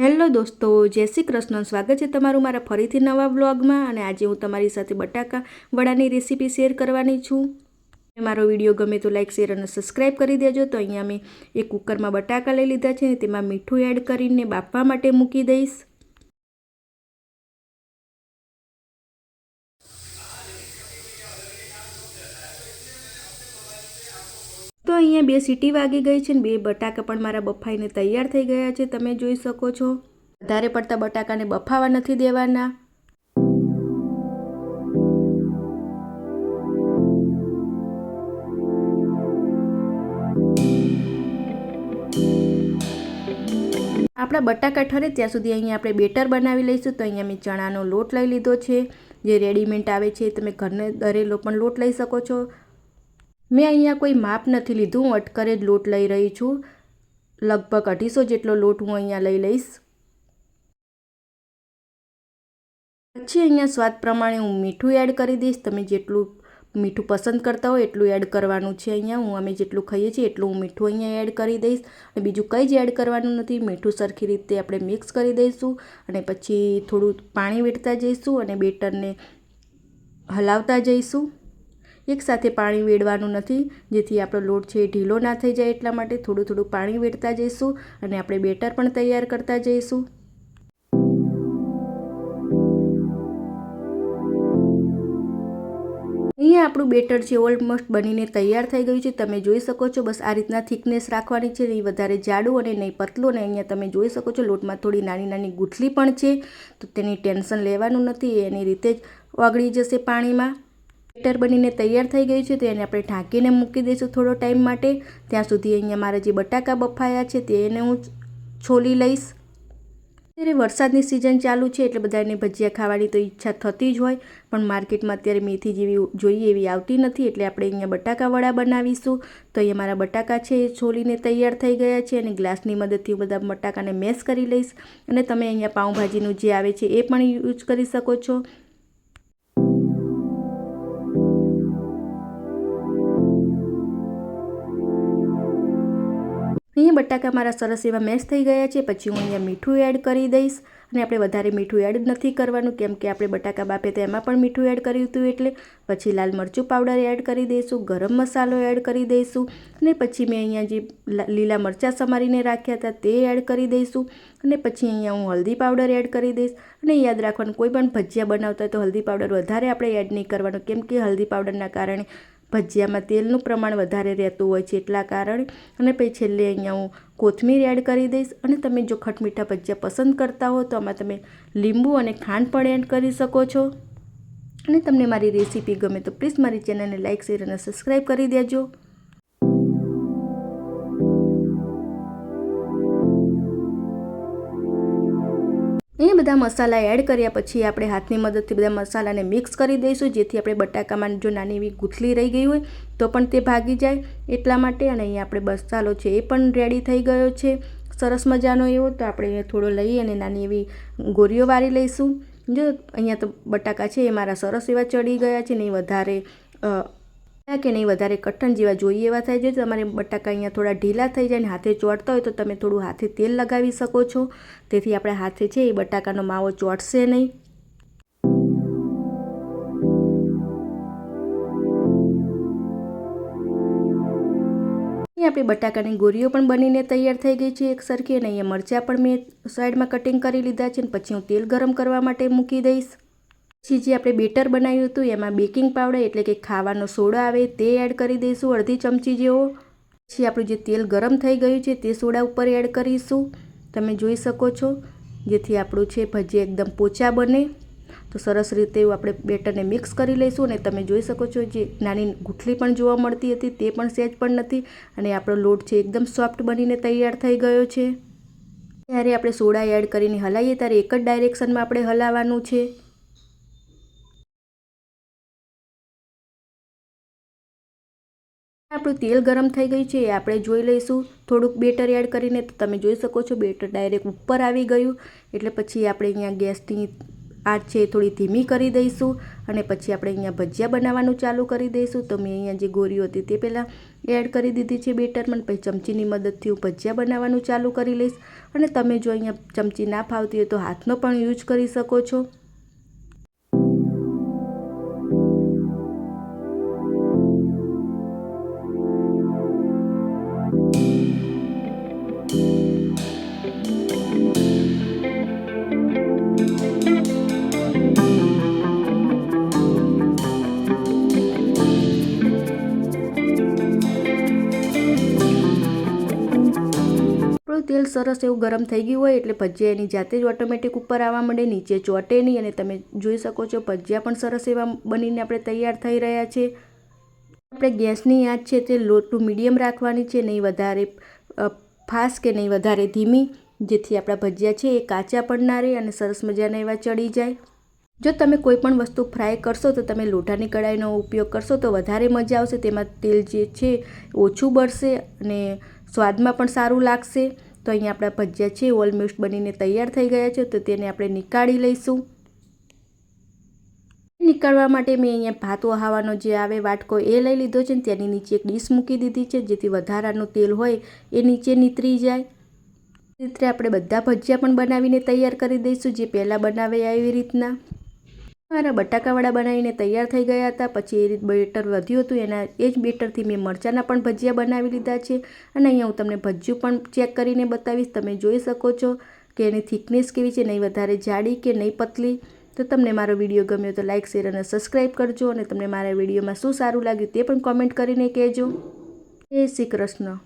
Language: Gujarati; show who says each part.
Speaker 1: હેલો દોસ્તો, જય શ્રી કૃષ્ણ. સ્વાગત છે તમારું મારા ફરીથી નવા બ્લોગમાં અને આજે હું તમારી સાથે બટાકા વડાની રેસીપી શેર કરવાની છું. મારો વીડિયો ગમે તો લાઇક શેર અને સબસ્ક્રાઈબ કરી દેજો. તો અહીંયા મેં એક કુકરમાં બટાકા લઈ લીધા છે તેમાં મીઠું એડ કરીને બાફવા માટે મૂકી દઈશ. અહીંયા બે સીટી વાગી ગઈ છે ને બે બટાકા પણ મારા બફાઈને તૈયાર થઈ ગયા છે. તમે જોઈ શકો છો. વધારે પડતા બટાકાને બફાવા નથી દેવાના. આપણા બટાકા ઠરે ત્યાં સુધી અહીંયા આપણે બેટર બનાવી લઈશું. તો અહીંયા મેં ચણાનો લોટ લઈ લીધો છે. જે રેડીમેડ આવે છે તમે ઘરને દરેલો પણ લોટ લઈ શકો છો. મેં અહીંયા કોઈ માપ નથી લીધું, હું અટકરે જ લોટ લઈ રહી છું. લગભગ અઢીસો જેટલો લોટ હું અહીંયા લઈ લઈશ. પછી અહીંયા સ્વાદ પ્રમાણે હું મીઠું એડ કરી દઈશ. તમે જેટલું મીઠું પસંદ કરતા હોય એટલું એડ કરવાનું છે અહીંયા. હું અમે જેટલું ખાઈએ છીએ એટલું હું મીઠું અહીંયા એડ કરી દઈશ. અને બીજું કંઈ જ એડ કરવાનું નથી. મીઠું સરખી રીતે આપણે મિક્સ કરી દઈશું અને પછી થોડું પાણી વેડતા જઈશું અને બેટરને હલાવતા જઈશું. એકસાથે પાણી વેડવાનું નથી, જેથી આપણો લોટ છે એ ઢીલો ના થઈ જાય એટલા માટે થોડું થોડું પાણી વેડતા જઈશું અને આપણે બેટર પણ તૈયાર કરતા જઈશું. અહીંયા આપણું બેટર છે ઓલમોસ્ટ બનીને તૈયાર થઈ ગયું છે. તમે જોઈ શકો છો બસ આ રીતના થિકનેસ રાખવાની છે, નહીં વધારે જાડું અને નહીં પતલું. અને અહીંયા તમે જોઈ શકો છો લોટમાં થોડી નાની નાની ગુઠલી પણ છે, તો તેની ટેન્શન લેવાનું નથી, એની રીતે જ ઓગળી જશે પાણીમાં. બેટર બનીને તૈયાર થઈ ગયું છે, તો એને આપણે ઢાંકીને મૂકી દઈશું થોડો ટાઈમ માટે. ત્યાં સુધી અહીંયા મારા જે બટાકા બફાયા છે તેને હું છોલી લઈશ. અત્યારે વરસાદની સિઝન ચાલુ છે, એટલે બધાને ભજીયા ખાવાની તો ઈચ્છા થતી જ હોય, પણ માર્કેટમાં અત્યારે મેથી જેવી જોઈએ એવી આવતી નથી, એટલે આપણે અહીંયા બટાકા વડા બનાવીશું. તો અહીંયા મારા બટાકા છે, એ છોલીને તૈયાર થઈ ગયા છે, અને ગ્લાસની મદદથી હું બધા બટાકાને મેશ કરી લઈશ. અને તમે અહીંયા પાઉંભાજીનું જે આવે છે, એ પણ યુઝ કરી શકો છો. અહીંયા બટાકા મારા સરસ એવા મેશ થઈ ગયા છે, પછી હું અહીંયા મીઠું એડ કરી દઈશ. અને આપણે વધારે મીઠું એડ નથી કરવાનું, કેમ કે આપણે બટાકા બાફે તો એમાં પણ મીઠું એડ કર્યું હતું એટલે. પછી લાલ મરચું પાવડર એડ કરી દઈશું, ગરમ મસાલો એડ કરી દઈશું. અને પછી મેં અહીંયા જે લીલા મરચાં સમારીને રાખ્યા હતા તે એડ કરી દઈશું. અને પછી અહીંયા હું હલ્દી પાવડર એડ કરી દઈશ. અને યાદ રાખવાનું, કોઈ પણ ભજીયા બનાવતા હોય તો હલ્દી પાવડર વધારે આપણે એડ નહીં કરવાનું, કેમ કે હલ્દી પાવડરના કારણે ભજીયામાં તેલનું પ્રમાણ વધારે રહેતું હોય છે એટલા કારણે. અને પછી છેલ્લે અહીંયા હું કોથમીર એડ કરી દઈશ. અને તમે જો ખટમીઠા ભજીયા પસંદ કરતા હો તો આમાં તમે લીંબુ અને ખાંડ પણ એડ કરી શકો છો. અને તમને મારી રેસીપી ગમે તો પ્લીઝ મારી ચેનલને લાઇક શેર અને સબસ્ક્રાઈબ કરી દેજો. એ બધા મસાલા એડ કર્યા પછી આપણે હાથની મદદથી બધા મસાલાને મિક્સ કરી દઈશું. જેથી આપણે બટાકામાં જો નાની એવી ગૂંથલી રહી ગઈ હોય, તો પણ તે ભાગી જાય એટલા માટે. અને અહીંયા આપણે મસાલો છે એ પણ રેડી થઈ ગયો છે. સરસ મજાનો એવો. તો આપણે થોડો લઈ અને નાની એવી ગોરીઓ વારી લઈશું. જો અહીંયા તો બટાકા છે એ મારા સરસ એવા ચડી ગયા છે નહીં વધારે કે નહીં વધારે કઠણ જેવા જોઈએ એવા થાય છે? તમારે બટાકા અહીંયા થોડા ઢીલા થઈ જાય ને હાથે ચોંટતા હોય તો તમે થોડું હાથે તેલ લગાવી શકો છો. તેથી આપણે હાથે છે એ બટાકાનો માવો ચોંટશે નહીં. આપણી બટાકાની ગોરીઓ પણ બનીને તૈયાર થઈ ગઈ છે એક સરખી અને અહીંયા મરચાં પણ મેં સાઈડમાં કટિંગ કરી લીધા છે અને પછી હું તેલ ગરમ કરવા માટે મૂકી દઈશ. પછી જે આપણે બેટર બનાવ્યું હતું, એમાં બેકિંગ પાવડર એટલે કે ખાવાનો સોડા આવે તે એડ કરી દઈશું અડધી ચમચી જેવો. પછી આપણું જે તેલ ગરમ થઈ ગયું છે તે સોડા ઉપર એડ કરીશું. તમે જોઈ શકો છો, જેથી આપણું છે ભજી એકદમ પોચા બને. તો સરસ રીતે આપણે બેટરને મિક્સ કરી લઈશું અને તમે જોઈ શકો છો જે નાની ગુઠલી પણ જોવા મળતી હતી, તે પણ સહેજ પણ નથી અને આપણો લોટ છે એકદમ સોફ્ટ બનીને તૈયાર થઈ ગયો છે. ત્યારે આપણે સોડા એડ કરીને હલાવીએ, ત્યારે એક જ ડાયરેક્શનમાં આપણે હલાવવાનું છે. આપણું તેલ ગરમ થઈ ગયું છે એ આપણે જોઈ લઈશું. થોડુંક બેટર એડ કરીને તો તમે જોઈ શકો છો બેટર ડાયરેક્ટ ઉપર આવી ગયું. એટલે પછી આપણે અહીંયા ગેસની આંચ છે થોડી ધીમી કરી દઈશું અને પછી આપણે અહીંયા ભજીયા બનાવવાનું ચાલુ કરી દઈશું. તો મેં અહીંયા જે ગોરીઓ હતી તે પહેલાં એડ કરી દીધી છે બેટરમાં પછી ચમચીની મદદથી હું ભજીયા બનાવવાનું ચાલુ કરી લઈશ. અને તમે જો અહીંયા ચમચી ના ફાવતી હોય તો હાથનો પણ યુઝ કરી શકો છો. આપણું તેલ સરસ એવું ગરમ થઈ ગયું હોય એટલે ભજીયા એની જાતે જ ઓટોમેટિક ઉપર આવવા માંડે, નીચે ચોટે નહીં અને તમે જોઈ શકો છો ભજીયા પણ સરસ એવા બનીને આપણે તૈયાર થઈ રહ્યા છે. આપણે ગેસની આંચ છે તે લો મીડિયમ રાખવાની છે, નહીં વધારે ફાસ્ટ કે નહીં વધારે ધીમી, જેથી આપણા ભજીયા છે એ કાચા પણ ના રહે અને સરસ મજાના એવા ચડી જાય. જો તમે કોઈ પણ વસ્તુ ફ્રાય કરશો તો તમે લોટાની કડાઈનો ઉપયોગ કરશો તો વધારે મજા આવશે, તેમાં તેલ જે છે ઓછું બળશે અને સ્વાદમાં પણ સારું લાગશે. તો અહીંયા આપણા ભજીયા છે, ઓલમોસ્ટ બનીને તૈયાર થઈ ગયા છે, તો તેને આપણે નીકાળી લઈશું. નીકાળવા માટે મેં અહીંયા ભાત વહાવાનો જે આવે વાટકો એ લઈ લીધો છે ને તેની નીચે એક ડીશ મૂકી દીધી છે, જેથી વધારાનું તેલ હોય એ નીચે નીતરી જાય. રીતે આપણે બધા ભજીયા પણ બનાવીને તૈયાર કરી દઈશું, જે પહેલાં બનાવે એવી રીતના. મારા બટાકાવાળા બનાવીને તૈયાર થઈ ગયા હતા. પછી એ રીત બેટર વધ્યું હતું. એના એ જ બેટરથી મેં મરચાંના પણ ભજીયા બનાવી લીધા છે. અને અહીંયા હું તમને ભજીયું પણ ચેક કરીને બતાવીશ. તમે જોઈ શકો છો કે એની થિકનેસ કેવી છે. નહીં વધારે જાડી કે નહીં પતલી. તો તમને મારો વીડિયો ગમ્યો તો લાઇક શેર અને સબસ્ક્રાઈબ કરજો. અને તમને મારા વિડીયોમાં શું સારું લાગ્યું તે પણ કોમેન્ટ કરીને કહેજો. જય શ્રી કૃષ્ણ.